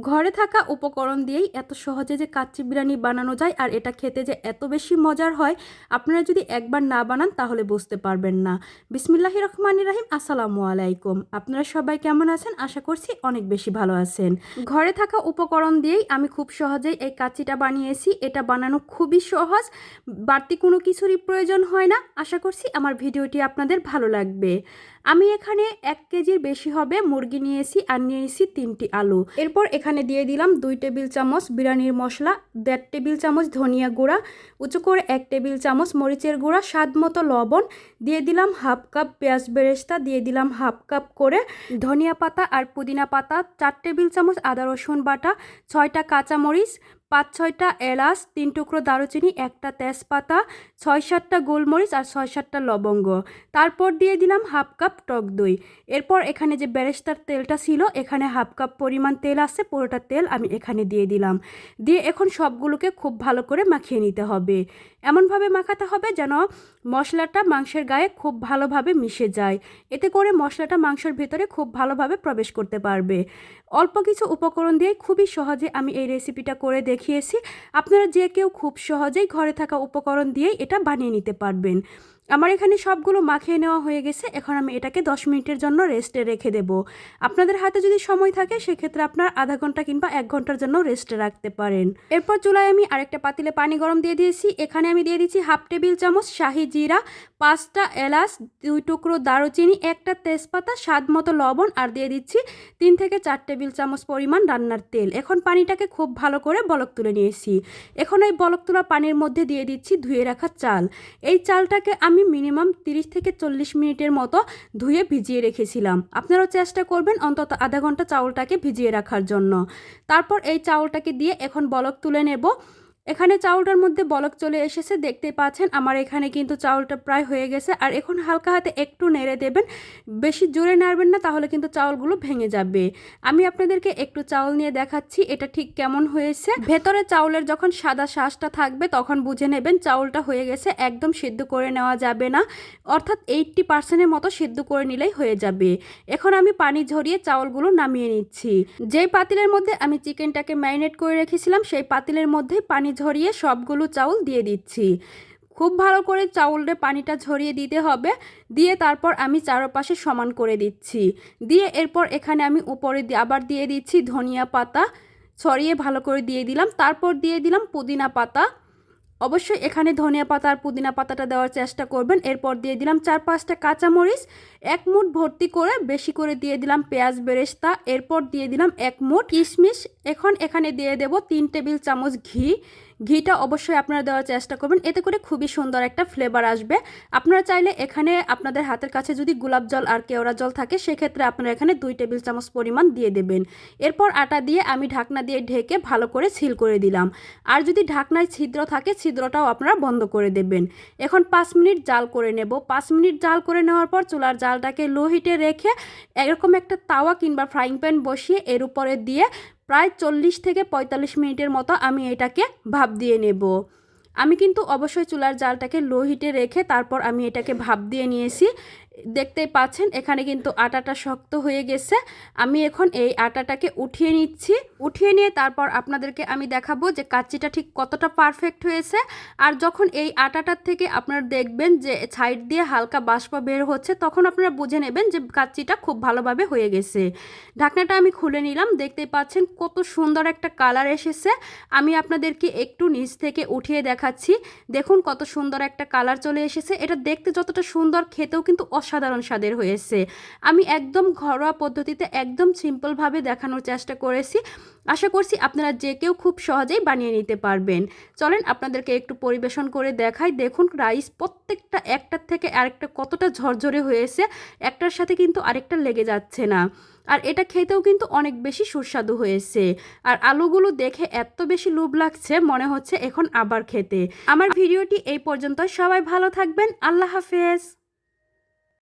ঘরে থাকা উপকরণ দিয়েই এত সহজে যে কাচ্চি বিরিয়ানি বানানো যায় আর এটা খেতে যে এত বেশি মজার হয়, আপনারা যদি একবার না বানান তাহলে বুঝতে পারবেন না। বিসমিল্লাহি রহমান রাহিম, আসসালামু আলাইকুম। আপনারা সবাই কেমন আছেন? আশা করছি অনেক বেশি ভালো আছেন। ঘরে থাকা উপকরণ দিয়েই আমি খুব সহজেই এই কাচ্চিটা বানিয়েছি। এটা বানানো খুবই সহজ, বাড়তি কোনো কিছুরই প্রয়োজন হয় না। আশা করছি আমার ভিডিওটি আপনাদের ভালো লাগবে। আমি এখানে এক কেজির বেশি হবে মুরগি নিয়েছি আর নিয়েছি তিনটি আলু। এরপর এখানে দিয়ে দিলাম দুই টেবিল চামচ বিরিয়ানির মশলা, দেড় টেবিল চামচ ধনিয়া গুঁড়া, উঁচু করে এক টেবিল চামচ মরিচের গুঁড়া, স্বাদ মতো লবণ, দিয়ে দিলাম হাফ কাপ পেঁয়াজ বেরেস্তা, দিয়ে দিলাম হাফ কাপ করে ধনিয়া পাতা আর পুদিনা পাতা, চার টেবিল চামচ আদা রসুন বাটা, ছয়টা কাঁচামরিচ পাঁচ, ছয়টা এলাচ, তিন টুকরো দারুচিনি, একটা তেজপাতা, ছয়, সাতটা গোলমরিচ আর ছয়, সাতটা লবঙ্গ। তারপর দিয়ে দিলাম হাফ কাপ টক দই। এরপর এখানে যে বেরেস্তার তেলটা ছিল, এখানে হাফ কাপ পরিমাণ তেল আছে, পুরোটা তেল আমি এখানে দিয়ে দিলাম। দিয়ে এখন সবগুলোকে খুব ভালো করে মাখিয়ে নিতে হবে। এমনভাবে মাখাতে হবে যেন মশলাটা মাংসের গায়ে খুব ভালোভাবে মিশে যায়। এতে করে মশলাটা মাংসের ভেতরে খুব ভালোভাবে প্রবেশ করতে পারবে। অল্প কিছু উপকরণ দিয়ে খুবই সহজে আমি এই রেসিপিটা করে দেখিয়েছি। আপনারা যে কেউ খুব সহজেই ঘরে থাকা উপকরণ দিয়েই এটা বানিয়ে নিতে পারবেন। আমার এখানে সবগুলো মাখিয়ে নেওয়া হয়ে গেছে, এখন আমি এটাকে দশ মিনিটের জন্য রেস্টে রেখে দেব। আপনাদের হাতে যদি সময় থাকে, সেক্ষেত্রে আপনার আধা ঘণ্টা কিংবা এক ঘণ্টার জন্য রেস্টে রাখতে পারেন। এরপর চুলায় আমি আরেকটা পাতিলে পানি গরম দিয়ে দিয়েছি। এখানে আমি দিয়ে দিচ্ছি হাফ টেবিল চামচ শাহি জিরা, পাঁচটা এলাচ, দুই টুকরো দারুচিনি, একটা তেজপাতা, স্বাদ মতো লবণ আর দিয়ে দিচ্ছি তিন থেকে চার টেবিল চামচ পরিমাণ রান্নার তেল। এখন পানিটাকে খুব ভালো করে বলক তুলে নিয়েছি। এখন এই বলক তোলা পানির মধ্যে দিয়ে দিচ্ছি ধুয়ে রাখা চাল। এই চালটাকে আমি মিনিমাম তিরিশ থেকে চল্লিশ মিনিটের মতো ধুয়ে ভিজিয়ে রেখেছিলাম। আপনারাও চেষ্টা করবেন অন্তত আধা ঘণ্টা চাউলটাকে ভিজিয়ে রাখার জন্য। তারপর এই চাউলটাকে দিয়ে এখন বলক তুলে নেব। এখানে চাউলটার মধ্যে বলক চলে এসেছে দেখতে পাচ্ছেন। আমার এখানে কিন্তু চাউলটা প্রায় হয়ে গেছে। আর এখন হালকা হাতে একটু নেড়ে দেবেন। বেশি জোরে নাড়বেন না, তাহলে কিন্তু চাউলগুলো ভেঙে যাবে। আমি আপনাদেরকে একটু চাউল নিয়ে দেখাচ্ছি, এটা ঠিক কেমন হয়েছে। ভেতরে চাউলের যখন সাদা শ্বাসটা থাকবে, তখন বুঝে নেবেন চাউলটা হয়ে গেছে, একদম সিদ্ধ করে নেওয়া যাবে না। অর্থাৎ এইটটি পার্সেন্টের মতো সিদ্ধ করে নিলেই হয়ে যাবে। এখন আমি পানি ঝরিয়ে চাউলগুলো নামিয়ে নিচ্ছি। যেই পাতিলের মধ্যে আমি চিকেনটাকে ম্যারিনেট করে রেখেছিলাম, সেই পাতিলের মধ্যেই পানি ঝরিয়ে সবগুলো চাউল দিয়ে দিচ্ছি। খুব ভালো করে চাউলটা পানিটা ঝরিয়ে দিতে হবে। দিয়ে তারপর আমি চারপাশে সমান করে দিচ্ছি। দিয়ে এরপর এখানে আমি উপরে আবার দিয়ে দিচ্ছি ধনিয়া পাতা। ছড়িয়ে ভালো করে দিয়ে দিলাম। তারপর দিয়ে দিলাম পুদিনা পাতা। অবশ্যই এখানে ধনিয়া পাতা আর পুদিনা পাতাটা দেওয়ার চেষ্টা করবেন। এরপর দিয়ে দিলাম চার পাঁচটা কাঁচামরিচ। এক মুঠ ভর্তি করে বেশি করে দিয়ে দিলাম পেঁয়াজ বেরেস্তা। এরপর দিয়ে দিলাম এক মুঠ কিশমিশ। এখন এখানে দিয়ে দেব তিন টেবিল চামচ ঘি। ঘিটা অবশ্যই আপনারা দেওয়ার চেষ্টা করবেন। এতে করে খুবই সুন্দর একটা ফ্লেভার আসবে। আপনারা চাইলে এখানে আপনাদের হাতের কাছে যদি গোলাপ জল আর কেওড়া জল থাকে, সেক্ষেত্রে আপনারা এখানে দুই টেবিল চামচ পরিমাণ দিয়ে দেবেন। এরপর আটা দিয়ে আমি ঢাকনা দিয়ে ঢেকে ভালো করে সিল করে দিলাম। আর যদি ঢাকনায় ছিদ্র থাকে, ছিদ্রটাও আপনারা বন্ধ করে দেবেন। এখন পাঁচ মিনিট জাল করে নেব। পাঁচ মিনিট জাল করে নেওয়ার পর চুলার জালটাকে লো হিটে রেখে এরকম একটা তাওয়া কিংবা ফ্রাইং প্যান বসিয়ে এর উপরে দিয়ে প্রায় চল্লিশ থেকে পঁয়তাল্লিশ মিনিটের মতো আমি এটাকে ভাপ দিয়ে নেব। আমি কিন্তু অবশ্যই চুলার জালটাকে লো হিটে রেখে তারপর আমি এটাকে ভাপ দিয়ে নিয়েছি। দেখতেই পাচ্ছেন, এখানে কিন্তু আটাটা শক্ত হয়ে গেছে। আমি এখন এই আটাটাকে উঠিয়ে নিচ্ছি। উঠিয়ে নিয়ে তারপর আপনাদেরকে আমি দেখাবো যে কাচ্চিটা ঠিক কতটা পারফেক্ট হয়েছে। আর যখন এই আটাটার থেকে আপনারা দেখবেন যে সাইড দিয়ে হালকা বাষ্প বের হচ্ছে, তখন আপনারা বুঝে নেবেন যে কাচ্চিটা খুব ভালোভাবে হয়ে গেছে। ঢাকনাটা আমি খুলে নিলাম, দেখতেই পাচ্ছেন কত সুন্দর একটা কালার এসেছে। আমি আপনাদেরকে একটু নিচ থেকে উঠিয়ে দেখাচ্ছি। দেখুন কত সুন্দর একটা কালার চলে এসেছে। এটা দেখতে যতটা সুন্দর, খেতেও কিন্তু অসাধারণ স্বাদের হয়েছে। আমি একদম ঘরোয়া পদ্ধতিতে একদম সিম্পলভাবে দেখানোর চেষ্টা করেছি। আশা করছি আপনারা যে কেউ খুব সহজেই বানিয়ে নিতে পারবেন। চলেন আপনাদেরকে একটু পরিবেশন করে দেখাই। দেখুন রাইস প্রত্যেকটা একটার থেকে আরেকটা কতটা ঝরঝরে হয়েছে। একটার সাথে কিন্তু আরেকটা লেগে যাচ্ছে না। আর এটা খেতেও কিন্তু অনেক বেশি সুস্বাদু হয়েছে। আর আলুগুলো দেখে এত বেশি লোভ লাগছে, মনে হচ্ছে এখন আবার খেতে। আমার ভিডিওটি এই পর্যন্ত সবাই ভালো থাকবেন। আল্লাহ হাফেজ।